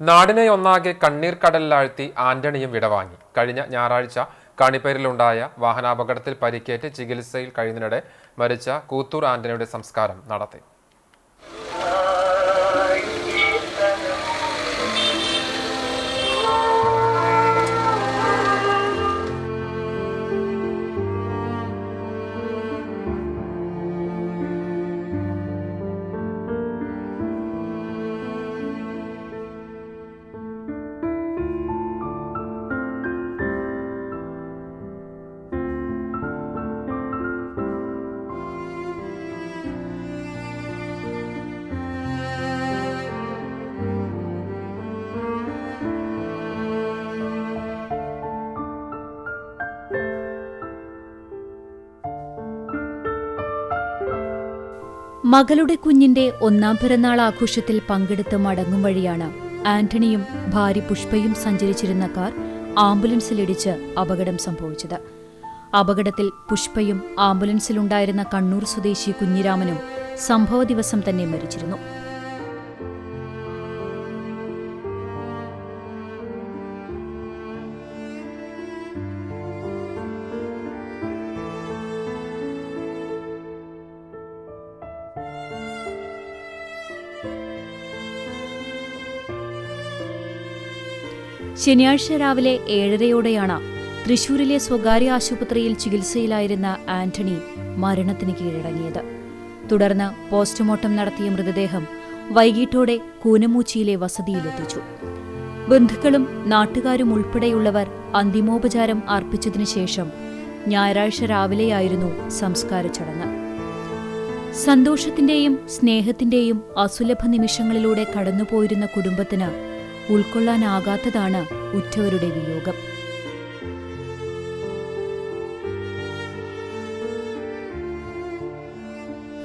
നാടിനെ ഒന്നാകെ കണ്ണീർ കടലിലാഴ്ത്തി ആന്റണിയും വിടവാങ്ങി. കഴിഞ്ഞ ഞായറാഴ്ച കാണിപ്പേരിലുണ്ടായ വാഹനാപകടത്തിൽ പരിക്കേറ്റ് ചികിത്സയിൽ കഴിയുന്നതിനിടെ മരിച്ച കൂത്തൂർ ആന്റണിയുടെ സംസ്കാരം നടത്തി. മകളുടെ കുഞ്ഞിന്റെ ഒന്നാം പിറന്നാൾ ആഘോഷത്തിൽ പങ്കെടുത്ത് മടങ്ങും വഴിയാണ് ആന്റണിയും ഭാര്യ പുഷ്പയും സഞ്ചരിച്ചിരുന്ന കാർ ആംബുലൻസിലിടിച്ച് അപകടം സംഭവിച്ചത്. അപകടത്തിൽ പുഷ്പയും ആംബുലൻസിലുണ്ടായിരുന്ന കണ്ണൂർ സ്വദേശി കുഞ്ഞിരാമനും സംഭവ ദിവസം തന്നെ മരിച്ചിരുന്നു. ശനിയാഴ്ച രാവിലെ ഏഴരയോടെയാണ് തൃശൂരിലെ സ്വകാര്യ ആശുപത്രിയിൽ ചികിത്സയിലായിരുന്ന ആന്റണി മരണത്തിന് കീഴടങ്ങിയത്. തുടർന്ന് പോസ്റ്റ്മോർട്ടം നടത്തിയ മൃതദേഹം വൈകിട്ടോടെ കൂനമൂച്ചിയിലെ വസതിയിലെത്തിച്ചു. ബന്ധുക്കളും നാട്ടുകാരും ഉൾപ്പെടെയുള്ളവർ അന്തിമോപചാരം അർപ്പിച്ചതിനു ശേഷം ഞായറാഴ്ച രാവിലെയായിരുന്നു സംസ്കാര ചടങ്ങ്. സന്തോഷത്തിന്റെയും സ്നേഹത്തിന്റെയും അസുലഭ നിമിഷങ്ങളിലൂടെ കടന്നുപോയിരുന്ന കുടുംബത്തിന് ഉൾക്കൊള്ളാനാകാത്തതാണ് ഉറ്റവരുടെ വിയോഗം.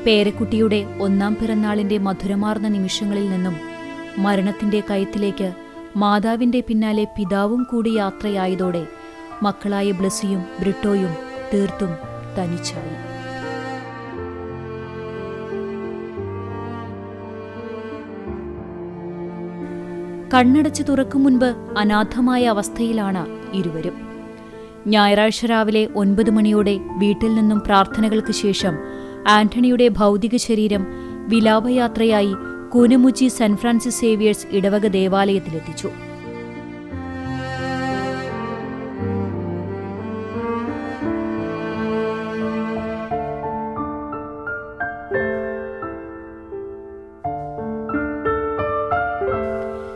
പേരക്കുട്ടിയുടെ ഒന്നാം പിറന്നാളിന്റെ മധുരമാർന്ന നിമിഷങ്ങളിൽ നിന്നും മരണത്തിന്റെ കയത്തിലേക്ക് മാതാവിന്റെ പിന്നാലെ പിതാവും കൂടി യാത്രയായതോടെ മക്കളായ ബ്ലസിയും ബ്രിട്ടോയും തീർത്തും തനിച്ചായി. കണ്ണടച്ചു തുറക്കും മുൻപ് അനാഥമായ അവസ്ഥയിലാണ് ഇരുവരും. ഞായറാഴ്ച രാവിലെ ഒൻപത് മണിയോടെ വീട്ടിൽ നിന്നും പ്രാർത്ഥനകൾക്ക് ശേഷം ആന്റണിയുടെ ഭൗതിക ശരീരം വിലാപയാത്രയായി കൂനമുച്ചി സെന്റ് ഫ്രാൻസിസ് സേവിയേഴ്സ് ഇടവക ദേവാലയത്തിലെത്തിച്ചു.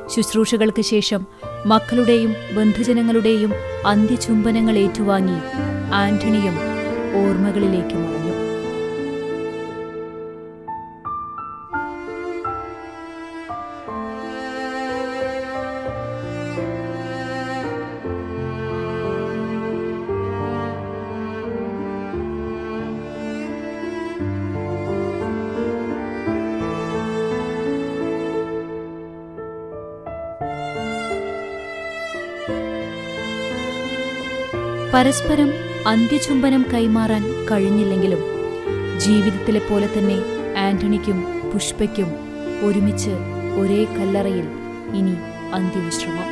ശുശ്രൂഷകൾക്ക് ശേഷം മക്കളുടെയും ബന്ധുജനങ്ങളുടെയും അന്ത്യചുംബനങ്ങൾ ഏറ്റുവാങ്ങി ആന്റണിയും ഓർമ്മകളിലേക്ക് മറഞ്ഞു പരസ്പരം അന്ത്യചുംബനം കൈമാറാൻ കഴിഞ്ഞില്ലെങ്കിലും ജീവിതത്തിലെ പോലെ തന്നെ ആന്റണിക്കും പുഷ്പയ്ക്കും ഒരുമിച്ച് ഒരേ കല്ലറയിൽ ഇനി അന്ത്യവിശ്രമം.